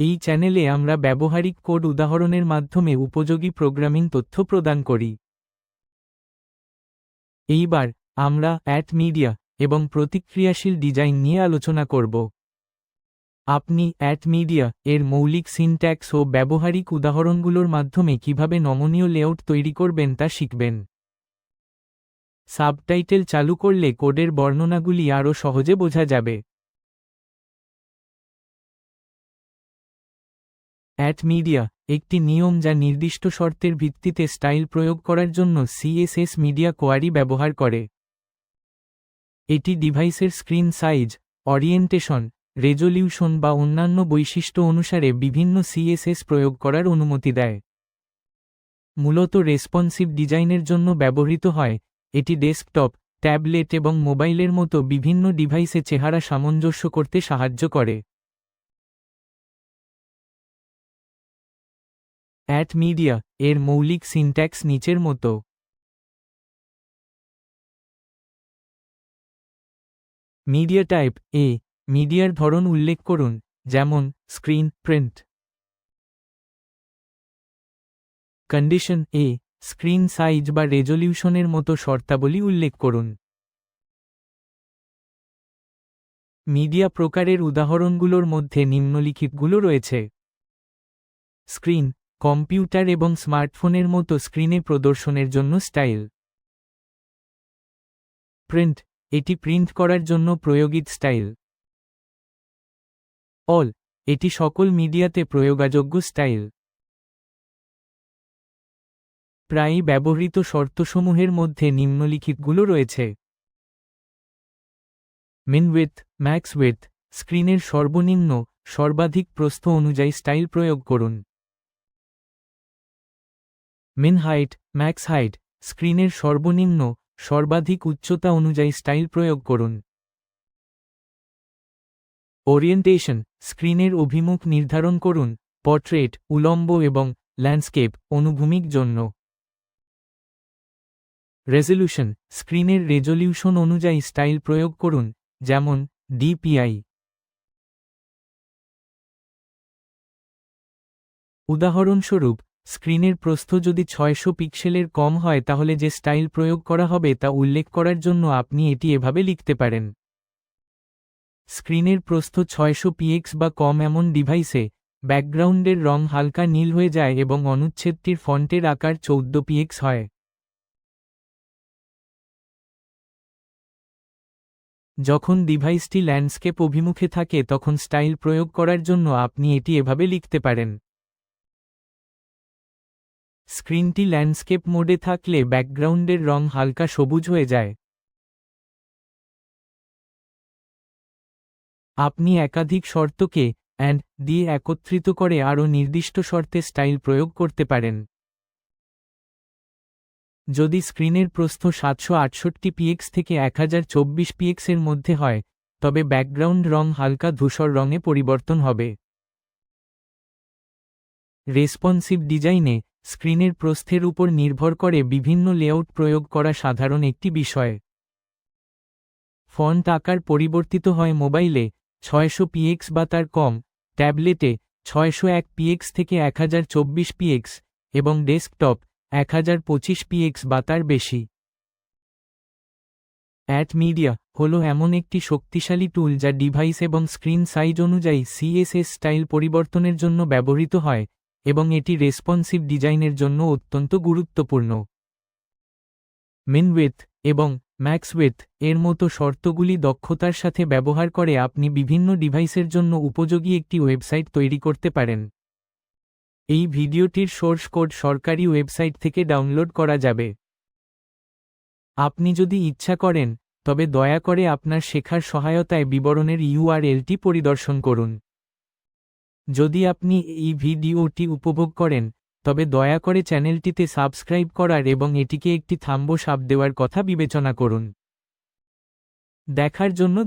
এই চ্যানেলে আমরা ব্যবহারিক কোড উদাহরণের মাধ্যমে উপযোগী প্রোগ্রামিং তথ্য প্রদান করি। এইবার আমরা অ্যাট মিডিয়া এবং প্রতিক্রিয়াশীল ডিজাইন নিয়ে আলোচনা করব। আপনি অ্যাট মিডিয়া এর মৌলিক সিনট্যাক্স ও ব্যবহারিক উদাহরণগুলোর মাধ্যমে কীভাবে নমনীয় লেআউট তৈরি করবেন তা শিখবেন। সাবটাইটেল চালু করলে কোডের বর্ণনাগুলি আরও সহজে বোঝা যাবে। অ্যাট মিডিয়া, একটি নিয়ম যা নির্দিষ্ট শর্তের ভিত্তিতে স্টাইল প্রয়োগ করার জন্য সিএসএস মিডিয়া কোয়ারি ব্যবহার করে। এটি ডিভাইসের স্ক্রিন সাইজ, অরিয়েন্টেশন, রেজলিউশন বা অন্যান্য বৈশিষ্ট্য অনুসারে বিভিন্ন সিএসএস প্রয়োগ করার অনুমতি দেয়। মূলত রেসপন্সিভ ডিজাইনের জন্য ব্যবহৃত হয়। এটি ডেস্কটপ, ট্যাবলেট এবং মোবাইলের মতো বিভিন্ন ডিভাইসে চেহারা সামঞ্জস্য করতে সাহায্য করে। অ্যাট মিডিয়া এর মৌলিক সিনট্যাক্স নিচের মতো। মিডিয়া টাইপ এ মিডিয়ার ধরন উল্লেখ করুন, যেমন স্ক্রিন প্রিন্ট কন্ডিশন এ স্ক্রিন সাইজ বা রেজলিউশনের মতো শর্তাবলী উল্লেখ করুন। মিডিয়া প্রকারের উদাহরণগুলোর মধ্যে নিম্নলিখিতগুলো রয়েছে। স্ক্রিন কম্পিউটার এবং স্মার্টফোনের মতো স্ক্রিনে প্রদর্শনের জন্য স্টাইল। প্রিন্ট, এটি প্রিন্ট করার জন্য প্রয়োগিত স্টাইল। অল, এটি সকল মিডিয়াতে প্রয়োগাযোগ্য স্টাইল। প্রায়ই ব্যবহৃত শর্তসমূহের মধ্যে নিম্নলিখিতগুলো রয়েছে। মিনউইথ ম্যাক্স উইথ স্ক্রিনের সর্বনিম্ন, সর্বাধিক প্রস্থ অনুযায়ী স্টাইল প্রয়োগ করুন। মিন হাইট, ম্যাক্স হাইট, স্ক্রিনের সর্বনিম্ন, সর্বাধিক উচ্চতা অনুযায়ী স্টাইল প্রয়োগ করুন। ওরিয়েন্টেশন, স্ক্রিনের অভিমুখ নির্ধারণ করুন, পর্ট্রেট, উলম্ব এবং ল্যান্ডস্কেপ অনুভূমিক জন্য। রেজলিউশন, স্ক্রিনের রেজলিউশন অনুযায়ী স্টাইল প্রয়োগ করুন, যেমন ডিপিআই। উদাহরণস্বরূপ স্ক্রিনের প্রস্থ যদি ছয়শো পিক্সেলের কম হয় তাহলে যে স্টাইল প্রয়োগ করা হবে তা উল্লেখ করার জন্য আপনি এটি এভাবে লিখতে পারেন। স্ক্রিনের প্রস্থ ছয়শো পিএক্স বা কম এমন ডিভাইসে ব্যাকগ্রাউন্ডের রং হালকা নীল হয়ে যায় এবং অনুচ্ছেদটির ফন্টের আকার চৌদ্দ পিএক্স হয়। যখন ডিভাইসটি ল্যান্ডস্কেপ অভিমুখে থাকে তখন স্টাইল প্রয়োগ করার জন্য আপনি এটি এভাবে লিখতে পারেন। স্ক্রিনটি ল্যান্ডস্কেপ মোডে থাকলে ব্যাকগ্রাউন্ডের রং হালকা সবুজ হয়ে যায়। আপনি একাধিক শর্তকে অ্যান্ড দিয়ে একত্রিত করে আরও নির্দিষ্ট শর্তে স্টাইল প্রয়োগ করতে পারেন। যদি স্ক্রিনের প্রস্থ সাতশো আটষট্টি পিএক্স থেকে এক হাজার চব্বিশ পিএক্সের মধ্যে হয়, তবে ব্যাকগ্রাউন্ড রং হালকা ধূসর রঙে পরিবর্তন হবে। রেসপন্সিভ ডিজাইনে স্ক্রিনের প্রস্থের উপর নির্ভর করে বিভিন্ন লেআউট প্রয়োগ করা সাধারণ একটি বিষয়। ফন্ট আকার পরিবর্তিত হয় মোবাইলে ছয়শো পিএক্স বা তার কম, ট্যাবলেটে ছয়শো এক পিএক্স থেকে এক হাজার চব্বিশ পিএক্স এবং ডেস্কটপ এক হাজার পঁচিশ পিএক্স বা তার বেশি। অ্যাট মিডিয়া হল এমন একটি শক্তিশালী টুল যা ডিভাইস এবং স্ক্রিন সাইজ অনুযায়ী সিএসএস স্টাইল পরিবর্তনের জন্য ব্যবহৃত হয় এবং এটি রেসপন্সিভ ডিজাইনের জন্য অত্যন্ত গুরুত্বপূর্ণ। মিনউইথ এবং ম্যাক্সউইথ এর মতো শর্তগুলি দক্ষতার সাথে ব্যবহার করে আপনি বিভিন্ন ডিভাইসের জন্য উপযোগী একটি ওয়েবসাইট তৈরি করতে পারেন। এই ভিডিওটির সোর্স কোড সরকারি ওয়েবসাইট থেকে ডাউনলোড করা যাবে। আপনি যদি ইচ্ছা করেন, তবে দয়া করে আপনার শেখার সহায়তায় বিবরণের ইউআরএলটি পরিদর্শন করুন। যদি আপনি এই ভিডিওটি উপভোগ করেন, তবে দয়া করে চ্যানেলটিতে সাবস্ক্রাইব করার এবং এটিকে একটি থাম্ব সাপ দেওয়ার কথা বিবেচনা করুন। দেখার জন্য